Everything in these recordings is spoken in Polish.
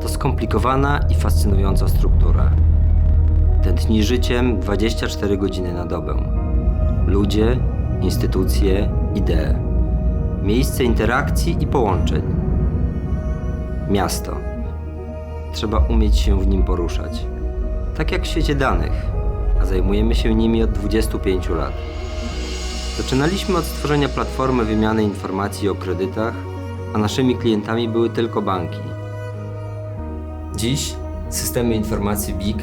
To skomplikowana i fascynująca struktura. Tętni życiem 24 godziny na dobę. Ludzie, instytucje, idee. Miejsce interakcji i połączeń. Miasto. Trzeba umieć się w nim poruszać. Tak jak w świecie danych, a zajmujemy się nimi od 25 lat. Zaczynaliśmy od stworzenia platformy wymiany informacji o kredytach, a naszymi klientami były tylko banki. Dziś systemy informacji BIG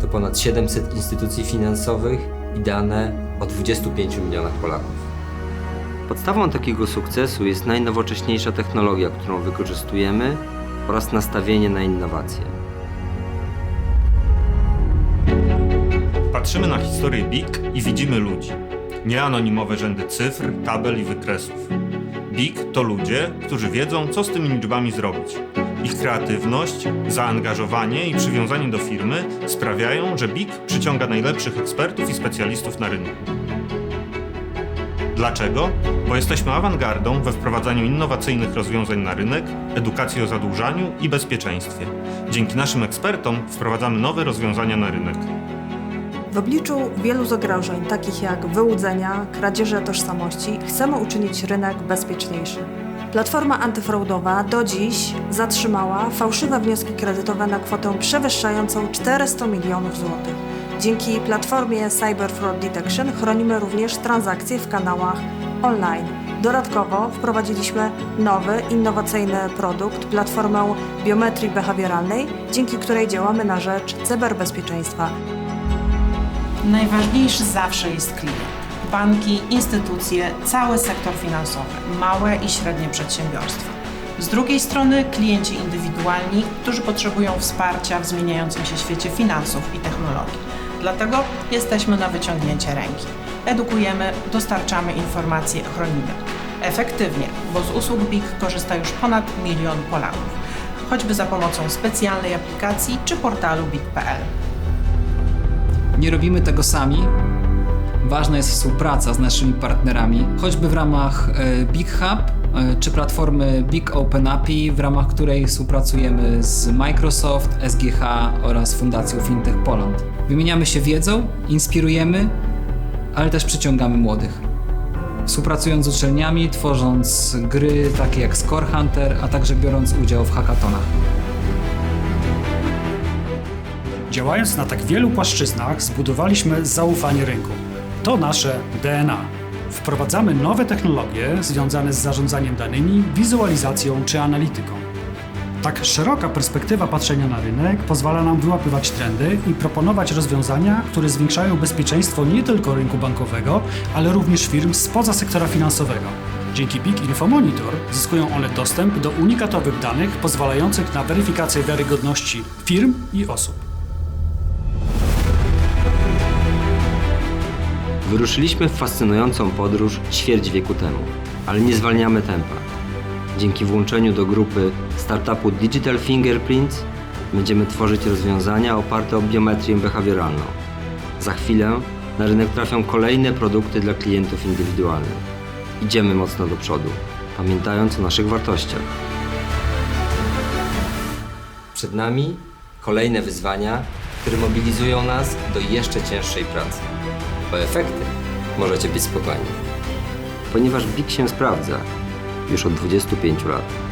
to ponad 700 instytucji finansowych i dane o 25 milionach Polaków. Podstawą takiego sukcesu jest najnowocześniejsza technologia, którą wykorzystujemy oraz nastawienie na innowacje. Patrzymy na historię BIG i widzimy ludzi. Nie anonimowe rzędy cyfr, tabel i wykresów. BIG to ludzie, którzy wiedzą, co z tymi liczbami zrobić. Ich kreatywność, zaangażowanie i przywiązanie do firmy sprawiają, że BIG przyciąga najlepszych ekspertów i specjalistów na rynku. Dlaczego? Bo jesteśmy awangardą we wprowadzaniu innowacyjnych rozwiązań na rynek, edukacji o zadłużaniu i bezpieczeństwie. Dzięki naszym ekspertom wprowadzamy nowe rozwiązania na rynek. W obliczu wielu zagrożeń, takich jak wyłudzenia, kradzieże tożsamości, chcemy uczynić rynek bezpieczniejszy. Platforma antyfraudowa do dziś zatrzymała fałszywe wnioski kredytowe na kwotę przewyższającą 400 milionów złotych. Dzięki platformie Cyber Fraud Detection chronimy również transakcje w kanałach online. Dodatkowo wprowadziliśmy nowy, innowacyjny produkt, platformę biometrii behawioralnej, dzięki której działamy na rzecz cyberbezpieczeństwa. Najważniejszy zawsze jest klient. Banki, instytucje, cały sektor finansowy, małe i średnie przedsiębiorstwa. Z drugiej strony klienci indywidualni, którzy potrzebują wsparcia w zmieniającym się świecie finansów i technologii. Dlatego jesteśmy na wyciągnięcie ręki. Edukujemy, dostarczamy informacje, chronimy. Efektywnie, bo z usług BIG korzysta już ponad milion Polaków, choćby za pomocą specjalnej aplikacji czy portalu big.pl. Nie robimy tego sami. Ważna jest współpraca z naszymi partnerami, choćby w ramach e, Big Hub e, czy platformy Big Open API, w ramach której współpracujemy z Microsoft, SGH oraz Fundacją Fintech Poland. Wymieniamy się wiedzą, inspirujemy, ale też przyciągamy młodych. Współpracując z uczelniami, tworząc gry takie jak Score Hunter, a także biorąc udział w hackathonach. Działając na tak wielu płaszczyznach, zbudowaliśmy zaufanie rynku. To nasze DNA. Wprowadzamy nowe technologie związane z zarządzaniem danymi, wizualizacją czy analityką. Tak szeroka perspektywa patrzenia na rynek pozwala nam wyłapywać trendy i proponować rozwiązania, które zwiększają bezpieczeństwo nie tylko rynku bankowego, ale również firm spoza sektora finansowego. Dzięki Big Info Monitor zyskują one dostęp do unikatowych danych pozwalających na weryfikację wiarygodności firm i osób. Wyruszyliśmy w fascynującą podróż ćwierć wieku temu, ale nie zwalniamy tempa. Dzięki włączeniu do grupy startupu Digital Fingerprints będziemy tworzyć rozwiązania oparte o biometrię behawioralną. Za chwilę na rynek trafią kolejne produkty dla klientów indywidualnych. Idziemy mocno do przodu, pamiętając o naszych wartościach. Przed nami kolejne wyzwania, które mobilizują nas do jeszcze cięższej pracy. O efekty możecie być spokojni, ponieważ BIG się sprawdza już od 25 lat.